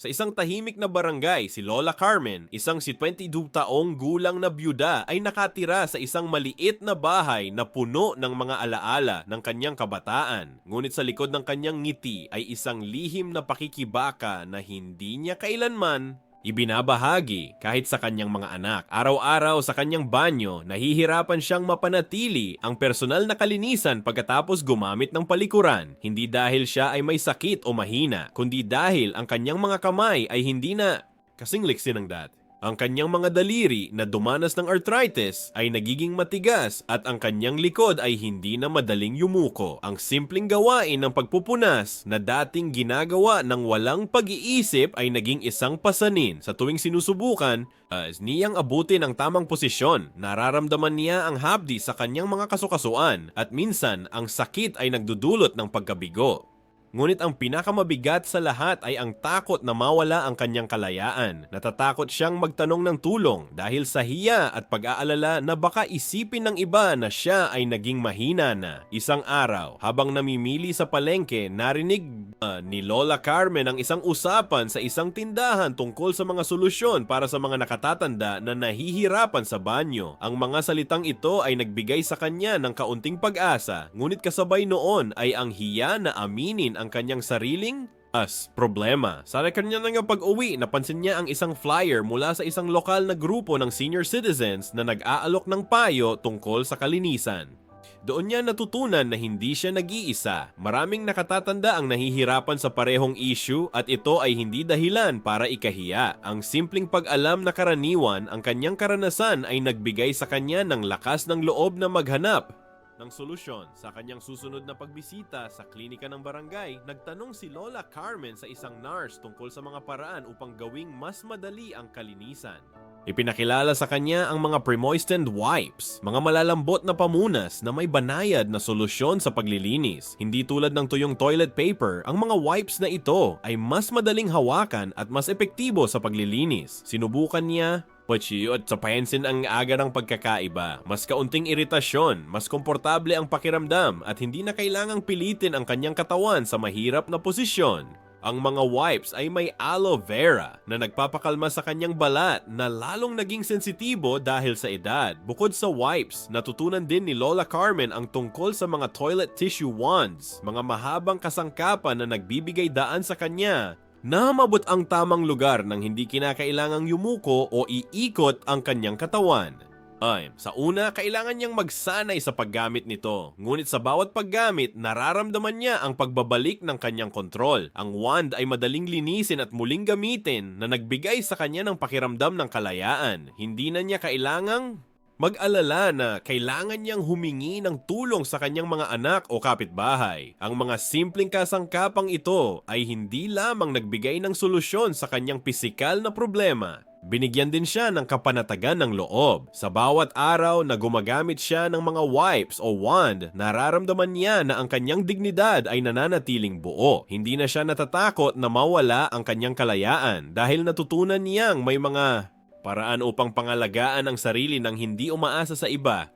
Sa isang tahimik na barangay, si Lola Carmen, isang si 22 taong gulang na byuda, ay nakatira sa isang maliit na bahay na puno ng mga alaala ng kanyang kabataan. Ngunit sa likod ng kanyang ngiti ay isang lihim na pakikibaka na hindi niya kailanman Ibinabahagi kahit sa kanyang mga anak. Araw-araw sa kanyang banyo, nahihirapan siyang mapanatili ang personal na kalinisan pagkatapos gumamit ng palikuran. Hindi dahil siya ay may sakit o mahina, kundi dahil ang kanyang mga kamay ay hindi na kasing liksi ng dati. Ang kanyang mga daliri na dumanas ng arthritis ay nagiging matigas at ang kanyang likod ay hindi na madaling yumuko. Ang simpleng gawain ng pagpupunas na dating ginagawa ng walang pag-iisip ay naging isang pasanin sa tuwing sinusubukan as niyang abutin ang tamang posisyon. Nararamdaman niya ang hapdi sa kanyang mga kasukasuan at minsan ang sakit ay nagdudulot ng pagkabigo. Ngunit ang pinakamabigat sa lahat ay ang takot na mawala ang kanyang kalayaan. Natatakot siyang magtanong ng tulong dahil sa hiya at pag-aalala na baka isipin ng iba na siya ay naging mahina na. Isang araw, habang namimili sa palengke, narinig ni Lola Carmen ang isang usapan sa isang tindahan tungkol sa mga solusyon para sa mga nakatatanda na nahihirapan sa banyo. Ang mga salitang ito ay nagbigay sa kanya ng kaunting pag-asa, ngunit kasabay noon ay ang hiya na aminin ang kanyang sariling as problema. Sa kanya nang pag-uwi, napansin niya ang isang flyer mula sa isang lokal na grupo ng senior citizens na nag-aalok ng payo tungkol sa kalinisan. Doon niya natutunan na hindi siya nag-iisa. Maraming nakatatanda ang nahihirapan sa parehong issue at ito ay hindi dahilan para ikahiya. Ang simpleng pag-alam na karaniwan ang kanyang karanasan ay nagbigay sa kanya ng lakas ng loob na maghanap ng solusyon. Sa kanyang susunod na pagbisita sa klinika ng barangay, nagtanong si Lola Carmen sa isang nurse tungkol sa mga paraan upang gawing mas madali ang kalinisan. Ipinakilala sa kanya ang mga pre-moistened wipes, mga malalambot na pamunas na may banayad na solusyon sa paglilinis. Hindi tulad ng tuyong toilet paper, ang mga wipes na ito ay mas madaling hawakan at mas epektibo sa paglilinis. Sinubukan niya, Pachi at sa pansin ang aga ng pagkakaiba. Mas kaunting iritasyon, mas komportable ang pakiramdam at hindi na kailangang pilitin ang kanyang katawan sa mahirap na posisyon. Ang mga wipes ay may aloe vera na nagpapakalma sa kanyang balat na lalong naging sensitibo dahil sa edad. Bukod sa wipes, natutunan din ni Lola Carmen ang tungkol sa mga toilet tissue wands, mga mahabang kasangkapan na nagbibigay daan sa kanya na mabot ang tamang lugar nang hindi kinakailangang yumuko o iikot ang kanyang katawan. Ay, sa una, kailangan niyang magsanay sa paggamit nito. Ngunit sa bawat paggamit, nararamdaman niya ang pagbabalik ng kanyang kontrol. Ang wand ay madaling linisin at muling gamitin na nagbigay sa kanya ng pakiramdam ng kalayaan. Hindi na niya kailangang mag-alala na kailangan niyang humingi ng tulong sa kanyang mga anak o kapitbahay. Ang mga simpleng kasangkapang ito ay hindi lamang nagbigay ng solusyon sa kanyang pisikal na problema, Binigyan din siya ng kapanatagan ng loob. Sa bawat araw na gumagamit siya ng mga wipes o wand, nararamdaman niya na ang kanyang dignidad ay nananatiling buo. Hindi na siya natatakot na mawala ang kanyang kalayaan dahil natutunan niyang may mga Paraan upang pangalagaan ang sarili ng hindi umaasa sa iba.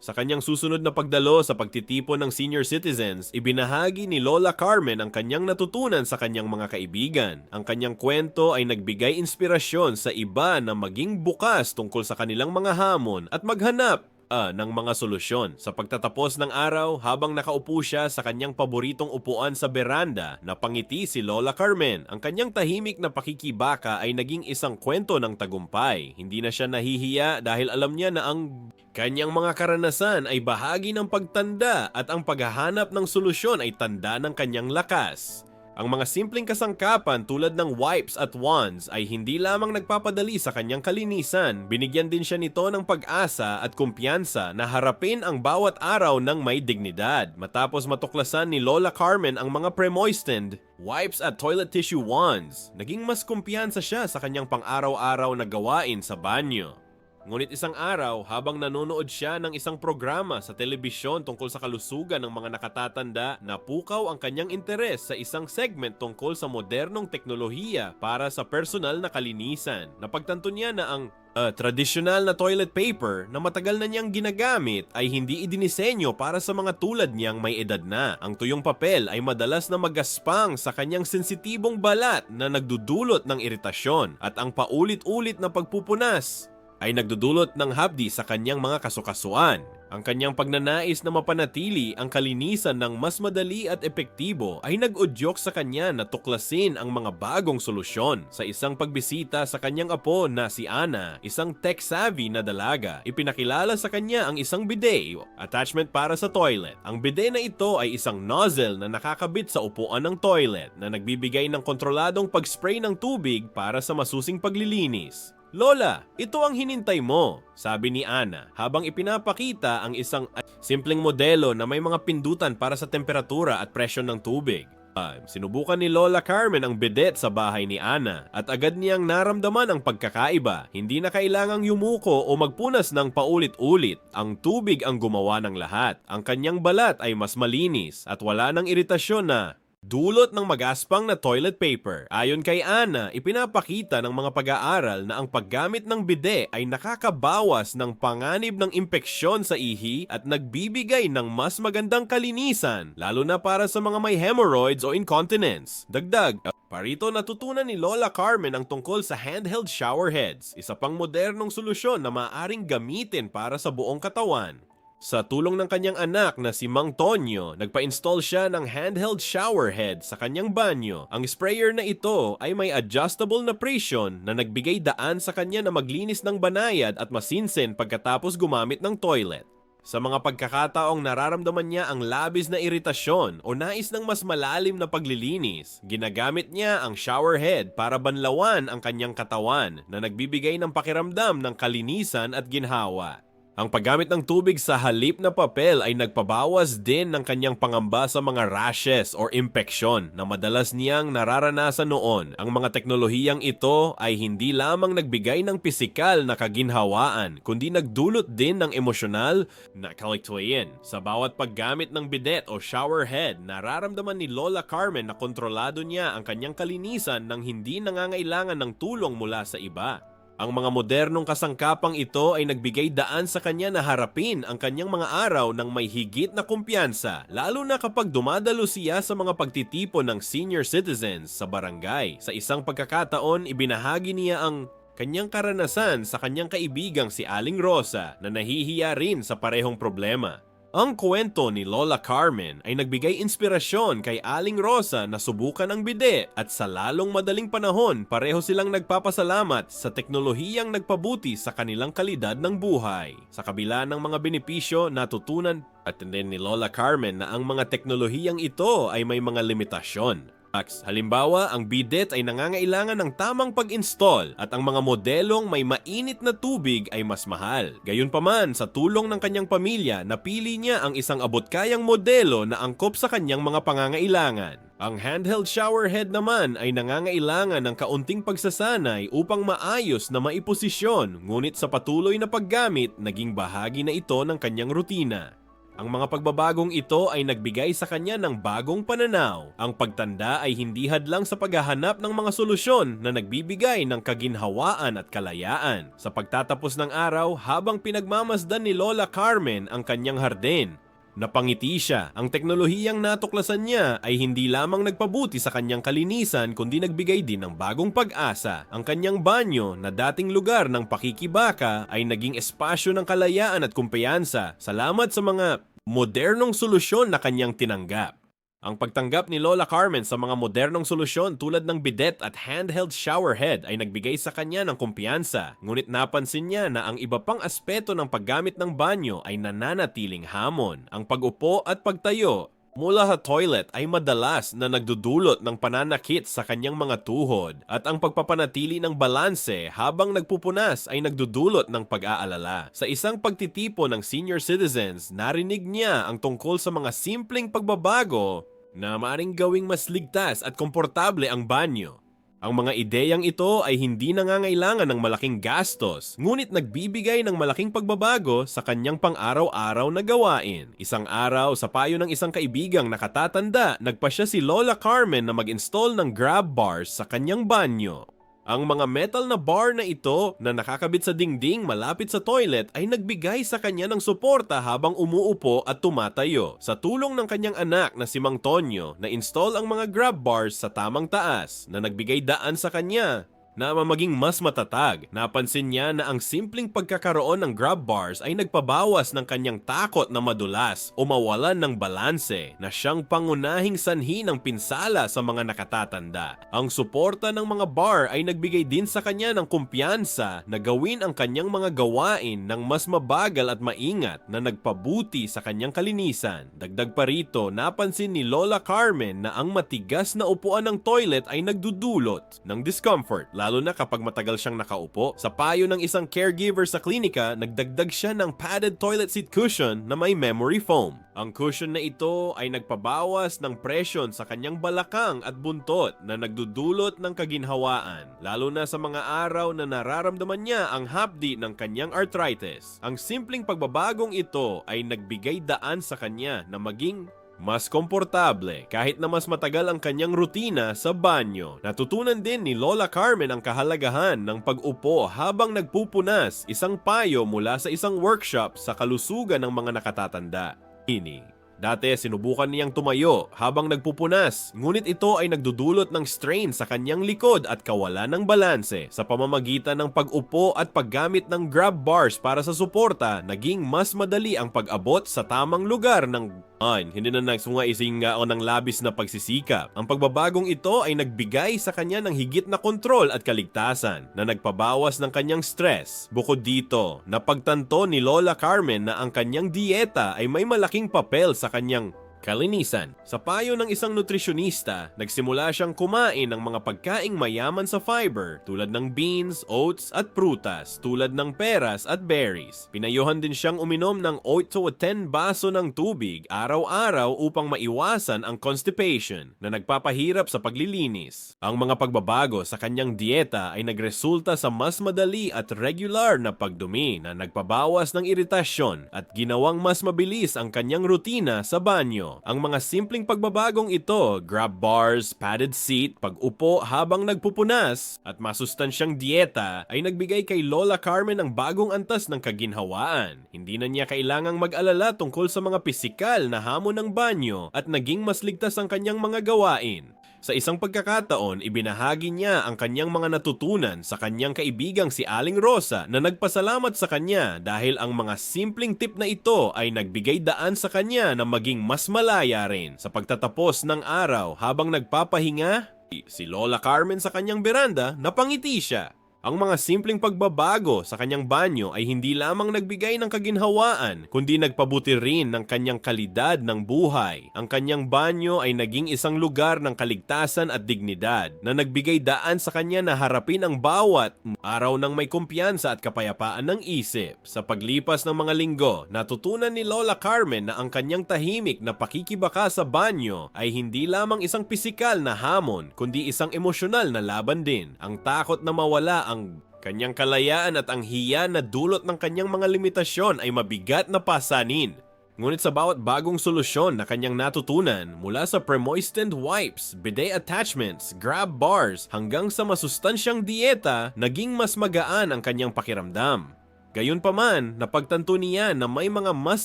Sa kanyang susunod na pagdalo sa pagtitipon ng senior citizens, ibinahagi ni Lola Carmen ang kanyang natutunan sa kanyang mga kaibigan. Ang kanyang kwento ay nagbigay inspirasyon sa iba na maging bukas tungkol sa kanilang mga hamon at maghanap ah, ng mga solusyon. Sa pagtatapos ng araw, habang nakaupo siya sa kanyang paboritong upuan sa beranda, napangiti si Lola Carmen. Ang kanyang tahimik na pakikibaka ay naging isang kwento ng tagumpay. Hindi na siya nahihiya dahil alam niya na ang kanyang mga karanasan ay bahagi ng pagtanda at ang paghahanap ng solusyon ay tanda ng kanyang lakas. Ang mga simpleng kasangkapan tulad ng wipes at wands ay hindi lamang nagpapadali sa kanyang kalinisan, binigyan din siya nito ng pag-asa at kumpiyansa na harapin ang bawat araw ng may dignidad. Matapos matuklasan ni Lola Carmen ang mga pre-moistened, wipes at toilet tissue wands, naging mas kumpiyansa siya sa kanyang pang-araw-araw na gawain sa banyo. Ngunit isang araw, habang nanonood siya ng isang programa sa telebisyon tungkol sa kalusugan ng mga nakatatanda, napukaw ang kanyang interes sa isang segment tungkol sa modernong teknolohiya para sa personal na kalinisan. Napagtanto niya na ang Uh, tradisyonal na toilet paper na matagal na niyang ginagamit ay hindi idinisenyo para sa mga tulad niyang may edad na. Ang tuyong papel ay madalas na magaspang sa kanyang sensitibong balat na nagdudulot ng iritasyon at ang paulit-ulit na pagpupunas ay nagdudulot ng hapdi sa kanyang mga kasukasuan. Ang kanyang pagnanais na mapanatili ang kalinisan ng mas madali at epektibo ay nag-udyok sa kanya na tuklasin ang mga bagong solusyon. Sa isang pagbisita sa kanyang apo na si Ana, isang tech-savvy na dalaga, ipinakilala sa kanya ang isang bidet, attachment para sa toilet. Ang bidet na ito ay isang nozzle na nakakabit sa upuan ng toilet na nagbibigay ng kontroladong pag-spray ng tubig para sa masusing paglilinis. Lola, ito ang hinintay mo, sabi ni Ana habang ipinapakita ang isang simpleng modelo na may mga pindutan para sa temperatura at presyon ng tubig. Ah, sinubukan ni Lola Carmen ang bidet sa bahay ni Ana at agad niyang naramdaman ang pagkakaiba. Hindi na kailangang yumuko o magpunas ng paulit-ulit. Ang tubig ang gumawa ng lahat. Ang kanyang balat ay mas malinis at wala ng iritasyon na Dulot ng magaspang na toilet paper. Ayon kay Ana, ipinapakita ng mga pag-aaral na ang paggamit ng bide ay nakakabawas ng panganib ng impeksyon sa ihi at nagbibigay ng mas magandang kalinisan, lalo na para sa mga may hemorrhoids o incontinence. Dagdag, Parito natutunan ni Lola Carmen ang tungkol sa handheld shower heads, isa pang modernong solusyon na maaaring gamitin para sa buong katawan. Sa tulong ng kanyang anak na si Mang Tonyo, nagpa-install siya ng handheld shower head sa kanyang banyo. Ang sprayer na ito ay may adjustable na presyon na nagbigay daan sa kanya na maglinis ng banayad at masinsin pagkatapos gumamit ng toilet. Sa mga pagkakataong nararamdaman niya ang labis na iritasyon o nais ng mas malalim na paglilinis, ginagamit niya ang shower head para banlawan ang kanyang katawan na nagbibigay ng pakiramdam ng kalinisan at ginhawa. Ang paggamit ng tubig sa halip na papel ay nagpabawas din ng kanyang pangamba sa mga rashes or impeksyon na madalas niyang nararanasan noon. Ang mga teknolohiyang ito ay hindi lamang nagbigay ng pisikal na kaginhawaan, kundi nagdulot din ng emosyonal na kaliktuyin. Sa bawat paggamit ng bidet o shower head, nararamdaman ni Lola Carmen na kontrolado niya ang kanyang kalinisan nang hindi nangangailangan ng tulong mula sa iba. Ang mga modernong kasangkapang ito ay nagbigay daan sa kanya na harapin ang kanyang mga araw ng may higit na kumpiyansa, lalo na kapag dumadalo siya sa mga pagtitipon ng senior citizens sa barangay. Sa isang pagkakataon, ibinahagi niya ang kanyang karanasan sa kanyang kaibigang si Aling Rosa na nahihiya rin sa parehong problema. Ang kwento ni Lola Carmen ay nagbigay inspirasyon kay Aling Rosa na subukan ang bide at sa lalong madaling panahon pareho silang nagpapasalamat sa teknolohiyang nagpabuti sa kanilang kalidad ng buhay. Sa kabila ng mga benepisyo, natutunan at din ni Lola Carmen na ang mga teknolohiyang ito ay may mga limitasyon. Halimbawa, ang bidet ay nangangailangan ng tamang pag-install at ang mga modelong may mainit na tubig ay mas mahal. Gayunpaman, sa tulong ng kanyang pamilya, napili niya ang isang abot-kayang modelo na angkop sa kanyang mga pangangailangan. Ang handheld shower head naman ay nangangailangan ng kaunting pagsasanay upang maayos na maiposisyon ngunit sa patuloy na paggamit, naging bahagi na ito ng kanyang rutina. Ang mga pagbabagong ito ay nagbigay sa kanya ng bagong pananaw. Ang pagtanda ay hindi hadlang sa paghahanap ng mga solusyon na nagbibigay ng kaginhawaan at kalayaan. Sa pagtatapos ng araw, habang pinagmamasdan ni Lola Carmen ang kanyang hardin, Napangiti siya. Ang teknolohiyang natuklasan niya ay hindi lamang nagpabuti sa kanyang kalinisan kundi nagbigay din ng bagong pag-asa. Ang kanyang banyo na dating lugar ng pakikibaka ay naging espasyo ng kalayaan at kumpiyansa. Salamat sa mga modernong solusyon na kanyang tinanggap. Ang pagtanggap ni Lola Carmen sa mga modernong solusyon tulad ng bidet at handheld shower head ay nagbigay sa kanya ng kumpiyansa. Ngunit napansin niya na ang iba pang aspeto ng paggamit ng banyo ay nananatiling hamon. Ang pag-upo at pagtayo mula sa toilet ay madalas na nagdudulot ng pananakit sa kanyang mga tuhod at ang pagpapanatili ng balanse habang nagpupunas ay nagdudulot ng pag-aalala. Sa isang pagtitipo ng senior citizens, narinig niya ang tungkol sa mga simpleng pagbabago na maaring gawing mas ligtas at komportable ang banyo. Ang mga ideyang ito ay hindi nangangailangan ng malaking gastos, ngunit nagbibigay ng malaking pagbabago sa kanyang pang-araw-araw na gawain. Isang araw, sa payo ng isang kaibigang nakatatanda, nagpa siya si Lola Carmen na mag-install ng grab bars sa kanyang banyo. Ang mga metal na bar na ito na nakakabit sa dingding malapit sa toilet ay nagbigay sa kanya ng suporta habang umuupo at tumatayo. Sa tulong ng kanyang anak na si Mang Tonyo, na-install ang mga grab bars sa tamang taas na nagbigay daan sa kanya na maging mas matatag. Napansin niya na ang simpleng pagkakaroon ng grab bars ay nagpabawas ng kanyang takot na madulas o mawalan ng balanse na siyang pangunahing sanhi ng pinsala sa mga nakatatanda. Ang suporta ng mga bar ay nagbigay din sa kanya ng kumpiyansa na gawin ang kanyang mga gawain ng mas mabagal at maingat na nagpabuti sa kanyang kalinisan. Dagdag pa rito, napansin ni Lola Carmen na ang matigas na upuan ng toilet ay nagdudulot ng discomfort lalo na kapag matagal siyang nakaupo. Sa payo ng isang caregiver sa klinika, nagdagdag siya ng padded toilet seat cushion na may memory foam. Ang cushion na ito ay nagpabawas ng presyon sa kanyang balakang at buntot na nagdudulot ng kaginhawaan, lalo na sa mga araw na nararamdaman niya ang hapdi ng kanyang arthritis. Ang simpleng pagbabagong ito ay nagbigay daan sa kanya na maging mas komportable kahit na mas matagal ang kanyang rutina sa banyo. Natutunan din ni Lola Carmen ang kahalagahan ng pag-upo habang nagpupunas, isang payo mula sa isang workshop sa kalusugan ng mga nakatatanda. Ini. Dati sinubukan niyang tumayo habang nagpupunas, ngunit ito ay nagdudulot ng strain sa kanyang likod at kawalan ng balanse. Sa pamamagitan ng pag-upo at paggamit ng grab bars para sa suporta, naging mas madali ang pag-abot sa tamang lugar ng Ay, hindi na nagsungaising nga ako ng labis na pagsisikap. Ang pagbabagong ito ay nagbigay sa kanya ng higit na kontrol at kaligtasan na nagpabawas ng kanyang stress. Bukod dito, napagtanto ni Lola Carmen na ang kanyang dieta ay may malaking papel sa kanyang kalinisan. Sa payo ng isang nutrisyonista, nagsimula siyang kumain ng mga pagkaing mayaman sa fiber tulad ng beans, oats at prutas tulad ng peras at berries. Pinayuhan din siyang uminom ng 8 to 10 baso ng tubig araw-araw upang maiwasan ang constipation na nagpapahirap sa paglilinis. Ang mga pagbabago sa kanyang dieta ay nagresulta sa mas madali at regular na pagdumi na nagpabawas ng iritasyon at ginawang mas mabilis ang kanyang rutina sa banyo. Ang mga simpleng pagbabagong ito, grab bars, padded seat, pag-upo habang nagpupunas, at masustansyang dieta ay nagbigay kay Lola Carmen ng bagong antas ng kaginhawaan. Hindi na niya kailangang mag-alala tungkol sa mga pisikal na hamon ng banyo at naging mas ligtas ang kanyang mga gawain. Sa isang pagkakataon, ibinahagi niya ang kanyang mga natutunan sa kanyang kaibigang si Aling Rosa na nagpasalamat sa kanya dahil ang mga simpleng tip na ito ay nagbigay daan sa kanya na maging mas malaya rin sa pagtatapos ng araw habang nagpapahinga. Si Lola Carmen sa kanyang beranda, napangiti siya. Ang mga simpleng pagbabago sa kanyang banyo ay hindi lamang nagbigay ng kaginhawaan, kundi nagpabuti rin ng kanyang kalidad ng buhay. Ang kanyang banyo ay naging isang lugar ng kaligtasan at dignidad na nagbigay daan sa kanya na harapin ang bawat araw ng may kumpiyansa at kapayapaan ng isip. Sa paglipas ng mga linggo, natutunan ni Lola Carmen na ang kanyang tahimik na pakikibaka sa banyo ay hindi lamang isang pisikal na hamon, kundi isang emosyonal na laban din. Ang takot na mawala ang kanyang kalayaan at ang hiya na dulot ng kanyang mga limitasyon ay mabigat na pasanin. Ngunit sa bawat bagong solusyon na kanyang natutunan mula sa pre-moistened wipes, bidet attachments, grab bars hanggang sa masustansyang dieta, naging mas magaan ang kanyang pakiramdam. Gayunpaman, napagtanto niya na may mga mas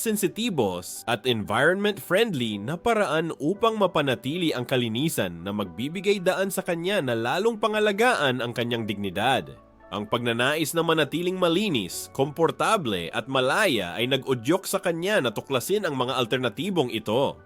sensitibos at environment-friendly na paraan upang mapanatili ang kalinisan na magbibigay daan sa kanya na lalong pangalagaan ang kanyang dignidad. Ang pagnanais na manatiling malinis, komportable at malaya ay nag-udyok sa kanya na tuklasin ang mga alternatibong ito.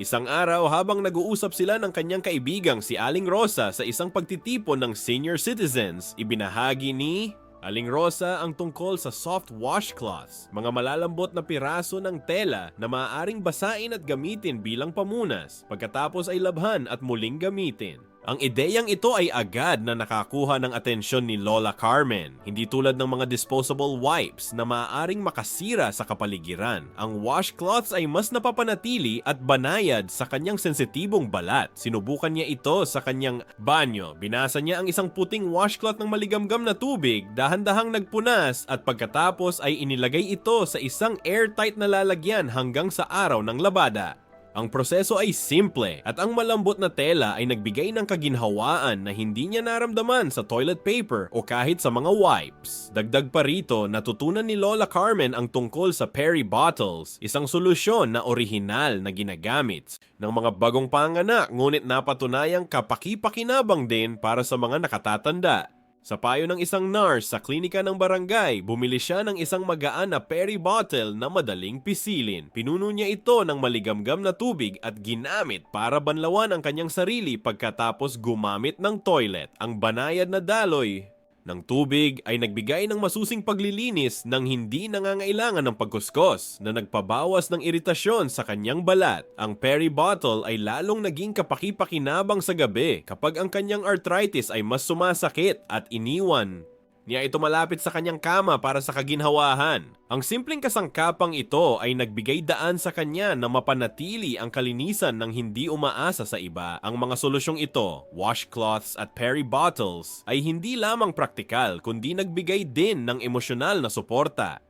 Isang araw habang nag-uusap sila ng kanyang kaibigang si Aling Rosa sa isang pagtitipon ng senior citizens, ibinahagi ni Aling Rosa ang tungkol sa soft washcloths, mga malalambot na piraso ng tela na maaaring basain at gamitin bilang pamunas, pagkatapos ay labhan at muling gamitin. Ang ideyang ito ay agad na nakakuha ng atensyon ni Lola Carmen. Hindi tulad ng mga disposable wipes na maaaring makasira sa kapaligiran. Ang washcloths ay mas napapanatili at banayad sa kanyang sensitibong balat. Sinubukan niya ito sa kanyang banyo. Binasa niya ang isang puting washcloth ng maligamgam na tubig, dahan-dahang nagpunas at pagkatapos ay inilagay ito sa isang airtight na lalagyan hanggang sa araw ng labada. Ang proseso ay simple at ang malambot na tela ay nagbigay ng kaginhawaan na hindi niya naramdaman sa toilet paper o kahit sa mga wipes. Dagdag pa rito, natutunan ni Lola Carmen ang tungkol sa Perry Bottles, isang solusyon na orihinal na ginagamit ng mga bagong panganak ngunit napatunayang kapaki-pakinabang din para sa mga nakatatanda. Sa payo ng isang nurse sa klinika ng barangay, bumili siya ng isang magaan na Perry bottle na madaling pisilin. Pinuno niya ito ng maligamgam na tubig at ginamit para banlawan ang kanyang sarili pagkatapos gumamit ng toilet. Ang banayad na daloy ng tubig ay nagbigay ng masusing paglilinis ng hindi nangangailangan ng pagkuskos na nagpabawas ng iritasyon sa kanyang balat. Ang Perry bottle ay lalong naging kapaki-pakinabang sa gabi kapag ang kanyang arthritis ay mas sumasakit at iniwan niya ito malapit sa kanyang kama para sa kaginhawahan. Ang simpleng kasangkapang ito ay nagbigay daan sa kanya na mapanatili ang kalinisan ng hindi umaasa sa iba. Ang mga solusyong ito, washcloths at Perry bottles, ay hindi lamang praktikal kundi nagbigay din ng emosyonal na suporta.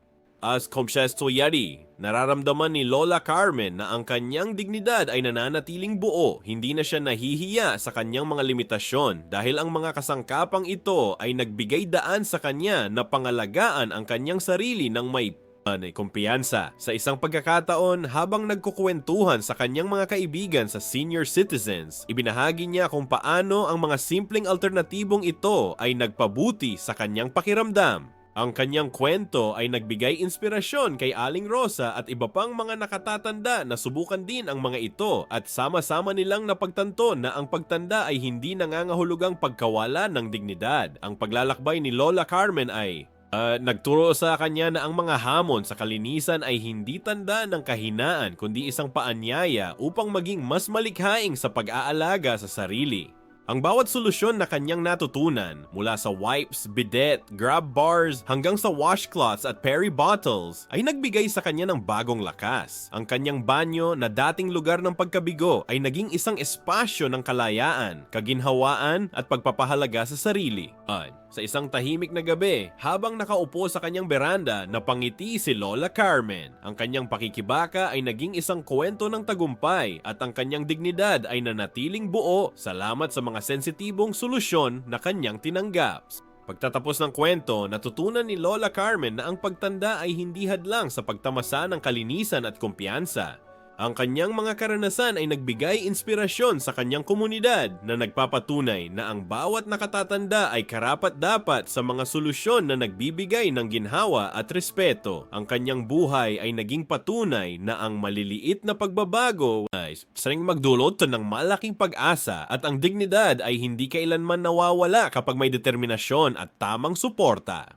As Komshesto Yari, nararamdaman ni Lola Carmen na ang kanyang dignidad ay nananatiling buo, hindi na siya nahihiya sa kanyang mga limitasyon dahil ang mga kasangkapang ito ay nagbigay daan sa kanya na pangalagaan ang kanyang sarili ng may ay kumpiyansa. Sa isang pagkakataon, habang nagkukwentuhan sa kanyang mga kaibigan sa senior citizens, ibinahagi niya kung paano ang mga simpleng alternatibong ito ay nagpabuti sa kanyang pakiramdam. Ang kanyang kwento ay nagbigay inspirasyon kay Aling Rosa at iba pang mga nakatatanda na subukan din ang mga ito at sama-sama nilang napagtanto na ang pagtanda ay hindi nangangahulugang pagkawala ng dignidad. Ang paglalakbay ni Lola Carmen ay Uh, nagturo sa kanya na ang mga hamon sa kalinisan ay hindi tanda ng kahinaan kundi isang paanyaya upang maging mas malikhaing sa pag-aalaga sa sarili. Ang bawat solusyon na kanyang natutunan, mula sa wipes, bidet, grab bars, hanggang sa washcloths at Perry bottles, ay nagbigay sa kanya ng bagong lakas. Ang kanyang banyo na dating lugar ng pagkabigo ay naging isang espasyo ng kalayaan, kaginhawaan at pagpapahalaga sa sarili. At sa isang tahimik na gabi, habang nakaupo sa kanyang beranda, napangiti si Lola Carmen. Ang kanyang pakikibaka ay naging isang kwento ng tagumpay at ang kanyang dignidad ay nanatiling buo salamat sa mga sensitibong solusyon na kanyang tinanggap. Pagtatapos ng kwento, natutunan ni Lola Carmen na ang pagtanda ay hindi hadlang sa pagtamasa ng kalinisan at kumpiyansa. Ang kanyang mga karanasan ay nagbigay inspirasyon sa kanyang komunidad na nagpapatunay na ang bawat nakatatanda ay karapat-dapat sa mga solusyon na nagbibigay ng ginhawa at respeto. Ang kanyang buhay ay naging patunay na ang maliliit na pagbabago ay saring magdulot ng malaking pag-asa at ang dignidad ay hindi kailanman nawawala kapag may determinasyon at tamang suporta.